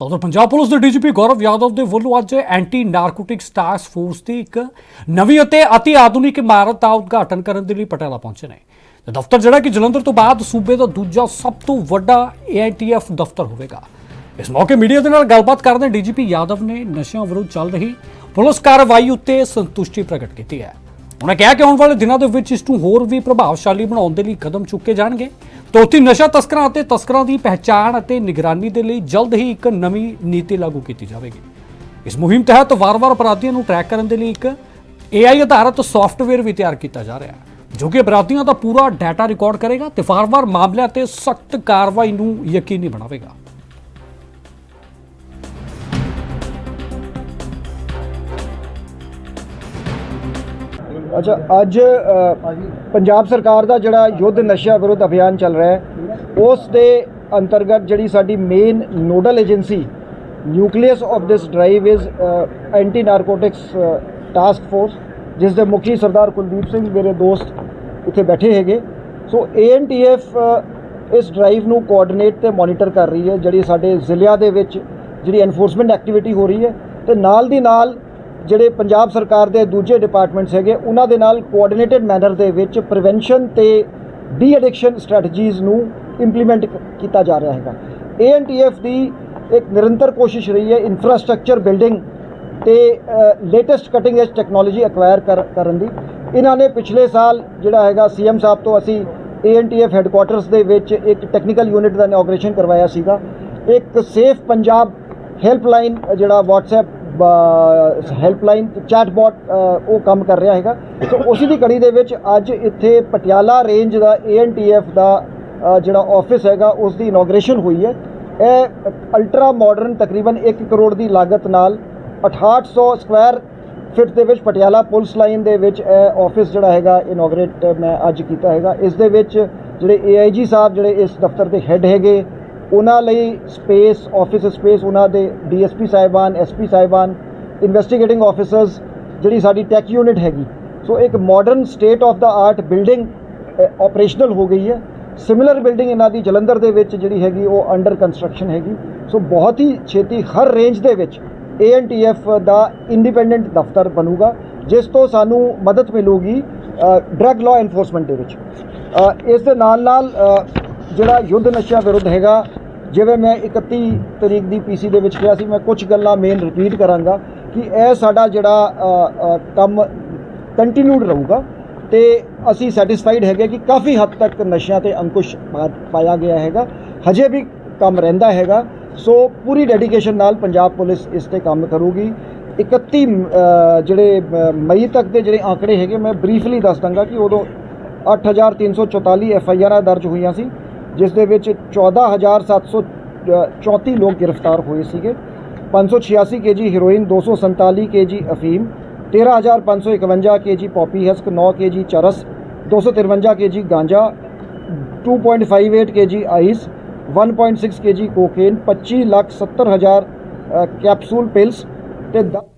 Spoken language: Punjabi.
ਉਧਰ ਪੰਜਾਬ ਪੁਲਿਸ ਦੇ ਡੀਜੀਪੀ ਗੌਰਵ ਯਾਦਵ ਦੇ ਵੱਲੋਂ ਅੱਜ ਐਂਟੀ ਨਾਰਕੋਟਿਕਸ ਟਾਸਕ ਫੋਰਸ ਦੀ ਇੱਕ ਨਵੀਂ ਅਤੇ ਅਤੀ ਆਧੁਨਿਕ ਇਮਾਰਤ ਦਾ ਉਦਘਾਟਨ ਕਰਨ ਦੇ ਲਈ ਪਟਿਆਲਾ ਪਹੁੰਚੇ ਨੇ। ਤੇ ਦਫ਼ਤਰ ਜਿਹੜਾ ਕਿ ਜਲੰਧਰ ਤੋਂ ਬਾਅਦ ਸੂਬੇ ਦਾ ਦੂਜਾ ਸਭ ਤੋਂ ਵੱਡਾ ਏਆਈਟੀਐਫ ਦਫ਼ਤਰ ਹੋਵੇਗਾ। ਇਸ ਮੌਕੇ ਮੀਡੀਆ ਦੇ ਨਾਲ ਗੱਲਬਾਤ ਕਰਦੇ ਡੀਜੀਪੀ ਯਾਦਵ ਨੇ ਨਸ਼ਿਆਂ ਵਿਰੁੱਧ ਚੱਲ ਰਹੀ ਪੁਲਿਸ ਕਾਰਵਾਈ ਉੱਤੇ ਸੰਤੁਸ਼ਟੀ ਪ੍ਰਗਟ ਕੀਤੀ ਹੈ। ਉਹਨਾਂ ਕਿਹਾ ਕਿ ਆਉਣ ਵਾਲੇ ਦਿਨਾਂ ਦੇ ਵਿੱਚ ਇਸ ਨੂੰ ਹੋਰ ਵੀ ਪ੍ਰਭਾਵਸ਼ਾਲੀ ਬਣਾਉਣ ਦੇ ਲਈ ਕਦਮ ਚੁੱਕੇ ਜਾਣਗੇ। ਤਾਂ ਉੱਥੇ ਨਸ਼ਾ ਤਸਕਰਾਂ ਅਤੇ ਤਸਕਰਾਂ ਦੀ ਪਹਿਚਾਣ ਅਤੇ ਨਿਗਰਾਨੀ ਦੇ ਲਈ ਜਲਦ ਹੀ ਇੱਕ ਨਵੀਂ ਨੀਤੀ ਲਾਗੂ ਕੀਤੀ ਜਾਵੇਗੀ। ਇਸ ਮੁਹਿੰਮ ਤਹਿਤ ਵਾਰ-ਵਾਰ ਅਪਰਾਧੀਆਂ ਨੂੰ ਟਰੈਕ ਕਰਨ ਦੇ ਲਈ ਇੱਕ AI ਆਧਾਰਿਤ ਸੌਫਟਵੇਅਰ ਵੀ ਤਿਆਰ ਕੀਤਾ ਜਾ ਰਿਹਾ ਹੈ, ਜੋ ਕਿ ਅਪਰਾਧੀਆਂ ਦਾ ਪੂਰਾ ਡਾਟਾ ਰਿਕਾਰਡ ਕਰੇਗਾ ਤੇ ਵਾਰ-ਵਾਰ ਮਾਮਲਿਆਂ ਤੇ ਸਖਤ ਕਾਰਵਾਈ ਨੂੰ ਯਕੀਨੀ ਬਣਾਵੇਗਾ। ਅੱਛਾ, ਅੱਜ ਪੰਜਾਬ ਸਰਕਾਰ ਦਾ ਜਿਹੜਾ ਯੁੱਧ ਨਸ਼ਾ ਵਿਰੁੱਧ ਅਭਿਆਨ ਚੱਲ ਰਿਹਾ ਹੈ, ਉਸ ਦੇ ਅੰਤਰਗਤ ਜਿਹੜੀ ਸਾਡੀ main nodal agency nucleus of this drive is anti narcotics task force ਜਿਸ ਦੇ ਮੁਖੀ ਸਰਦਾਰ ਕੁਲਦੀਪ ਸਿੰਘ ਮੇਰੇ ਦੋਸਤ ਇੱਥੇ ਬੈਠੇ ਹੈਗੇ। ਸੋ ਏਐਨਟੀਐਫ ਇਸ ਡਰਾਈਵ ਨੂੰ ਕੋਆਰਡੀਨੇਟ ਤੇ ਮੋਨੀਟਰ ਕਰ ਰਹੀ ਹੈ, ਜਿਹੜੀ ਸਾਡੇ ਜ਼ਿਲ੍ਹਿਆਂ ਦੇ ਵਿੱਚ ਜਿਹੜੀ ਐਨਫੋਰਸਮੈਂਟ ਐਕਟੀਵਿਟੀ ਹੋ ਰਹੀ ਹੈ, ਤੇ ਨਾਲ ਦੀ ਨਾਲ ਜਿਹੜੇ ਪੰਜਾਬ ਸਰਕਾਰ ਦੇ ਦੂਜੇ ਡਿਪਾਰਟਮੈਂਟਸ ਹੈਗੇ, ਉਹਨਾਂ ਦੇ ਨਾਲ ਕੋਆਰਡੀਨੇਟਡ ਮੈਨਰ ਦੇ ਵਿੱਚ ਪ੍ਰੀਵੈਂਸ਼ਨ ਤੇ ਡੀ ਐਡਿਕਸ਼ਨ ਸਟ੍ਰੈਟਜੀਜ਼ ਨੂੰ ਇੰਪਲੀਮੈਂਟ ਕੀਤਾ ਜਾ ਰਿਹਾ ਹੈਗਾ। ਏਐਨਟੀਐਫ ਦੀ ਇੱਕ ਨਿਰੰਤਰ ਕੋਸ਼ਿਸ਼ ਰਹੀ ਹੈ ਇਨਫਰਾਸਟ੍ਰਕਚਰ ਬਿਲਡਿੰਗ ਤੇ latest cutting edge technology acquire ਕਰਨ ਦੀ। ਇਹਨਾਂ ਨੇ ਪਿਛਲੇ ਸਾਲ ਜਿਹੜਾ ਹੈਗਾ ਸੀਐਮ ਸਾਹਿਬ ਤੋਂ ਅਸੀਂ ਏਐਨਟੀਐਫ ਹੈੱਡਕੁਆਟਰਸ ਦੇ ਵਿੱਚ ਇੱਕ ਟੈਕਨੀਕਲ ਯੂਨਿਟ ਦਾ ਇਨੋਗ੍ਰੇਸ਼ਨ ਕਰਵਾਇਆ ਸੀਗਾ। ਇੱਕ ਸੇਫ ਪੰਜਾਬ ਹੈਲਪਲਾਈਨ ਜਿਹੜਾ WhatsApp ਹੈਲਪਲਾਈਨ ਚੈਟਬੋਟ ਉਹ ਕੰਮ ਕਰ ਰਿਹਾ ਹੈਗਾ। ਸੋ ਉਸੇ ਦੀ ਕੜੀ ਦੇ ਵਿੱਚ ਅੱਜ ਇੱਥੇ ਪਟਿਆਲਾ ਰੇਂਜ ਦਾ ਏਐਨਟੀਐਫ ਦਾ ਜਿਹੜਾ ਆਫਿਸ ਹੈਗਾ ਉਸ ਦੀ ਇਨੋਗ੍ਰੇਸ਼ਨ ਹੋਈ ਹੈ। ਇਹ ਅਲਟਰਾ ਮਾਡਰਨ ਤਕਰੀਬਨ 1 ਕਰੋੜ ਦੀ ਲਾਗਤ ਨਾਲ 6800 ਸਕੁਆਇਰ ਫਿਟ ਦੇ ਵਿੱਚ ਪਟਿਆਲਾ ਪੁਲਿਸ ਲਾਈਨ ਦੇ ਵਿੱਚ ਇਹ ਆਫਿਸ ਜਿਹੜਾ ਹੈਗਾ ਇਨੋਗ੍ਰੇਟ ਮੈਂ ਅੱਜ ਕੀਤਾ ਹੈਗਾ। ਇਸ ਦੇ ਵਿੱਚ ਜਿਹੜੇ ਏਆਈਜੀ ਸਾਹਿਬ ਜਿਹੜੇ ਇਸ ਦਫ਼ਤਰ ਦੇ ਹੈੱਡ ਹੈਗੇ ਉਹਨਾਂ ਲਈ ਸਪੇਸ ਆਫਿਸ ਸਪੇਸ ਉਹਨਾਂ ਦੇ ਡੀਐਸਪੀ ਸਾਹਿਬਾਨ ਐਸਪੀ ਸਾਹਿਬਾਨ ਇਨਵੈਸਟੀਗੇਟਿੰਗ ਆਫੀਸਰਸ ਜਿਹੜੀ ਸਾਡੀ ਟੈਕ ਯੂਨਿਟ ਹੈਗੀ। ਸੋ ਇੱਕ modern state of the art building operational ਹੋ ਗਈ ਹੈ। ਸਿਮਿਲਰ ਬਿਲਡਿੰਗ ਇਹਨਾਂ ਦੀ ਜਲੰਧਰ ਦੇ ਵਿੱਚ ਜਿਹੜੀ ਹੈਗੀ, ਉਹ ਅੰਡਰ ਕੰਸਟਰਕਸ਼ਨ ਹੈਗੀ। ਸੋ ਬਹੁਤ ਹੀ ਛੇਤੀ ਹਰ ਰੇਂਜ ਦੇ ਵਿੱਚ ਏਐਨਟੀਐਫ ਦਾ ਇੰਡੀਪੈਂਡੈਂਟ ਦਫ਼ਤਰ ਬਣੂਗਾ, ਜਿਸ ਤੋਂ ਸਾਨੂੰ ਮਦਦ ਮਿਲੂਗੀ ਡਰੱਗ ਲਾਅ ਐਨਫੋਰਸਮੈਂਟ ਦੇ ਵਿੱਚ। ਇਸ ਦੇ ਨਾਲ ਨਾਲ ਜਿਹੜਾ ਯੁੱਧ ਨਸ਼ਿਆਂ ਵਿਰੁੱਧ ਹੈਗਾ ਜਿਵੇਂ ਮੈਂ 31 ਤਰੀਕ ਦੀ ਪੀਸੀ ਦੇ ਵਿੱਚ ਕਿਹਾ ਸੀ, ਮੈਂ ਕੁਝ ਗੱਲਾਂ ਮੇਨ ਰਿਪੀਟ ਕਰਾਂਗਾ ਕਿ ਇਹ ਸਾਡਾ ਜਿਹੜਾ ਕੰਮ ਕੰਟੀਨਿਊਡ ਰਹੂਗਾ ਤੇ ਅਸੀਂ ਸੈਟੀਸਫਾਈਡ ਹੈਗੇ ਕਿ ਕਾਫੀ ਹੱਦ ਤੱਕ ਨਸ਼ਿਆਂ ਤੇ ਅੰਕੁਸ਼ ਪਾ- ਪਾਇਆ ਗਿਆ ਹੈਗਾ, ਹਜੇ ਵੀ ਕੰਮ ਰਹਿੰਦਾ ਹੈਗਾ, ਸੋ ਪੂਰੀ ਡੈਡੀਕੇਸ਼ਨ ਨਾਲ ਪੰਜਾਬ ਪੁਲਿਸ ਇਸ ਤੇ ਕੰਮ ਕਰੂਗੀ। 31 ਜਿਹੜੇ ਮਈ ਤੱਕ ਦੇ ਜਿਹੜੇ ਆંકੜੇ ਹੈਗੇ, ਮੈਂ ਬਰੀਫਲੀ ਦੱਸ ਦਾਂਗਾ ਕਿ ਉਦੋਂ 8344 ਐਫ ਆਈ ਆਰਾਂ ਦਰਜ ਹੋਈਆਂ ਸੀ। ਜਿਸ ਦੇ ਵਿੱਚ 14734 ਲੋਕ ਗ੍ਰਿਫਤਾਰ ਹੋਏ ਸੀਗੇ। 586 ਕੇਜੀ ਹੈਰੋਇਨ 247 ਕੇਜੀ ਅਫੀਮ 13551 ਕੇਜੀ ਪੌਪੀ ਹਸਕ 9 ਕੇਜੀ ਚਰਸ 253 ਕੇਜੀ ਗਾਂਜਾ 2.58 KG ice 1.6 KG cocaine 25 lakh 70 ਹਜ਼ਾਰ ਕੈਪਸੂਲ ਪਿਲਸ ਤੇ ਦ-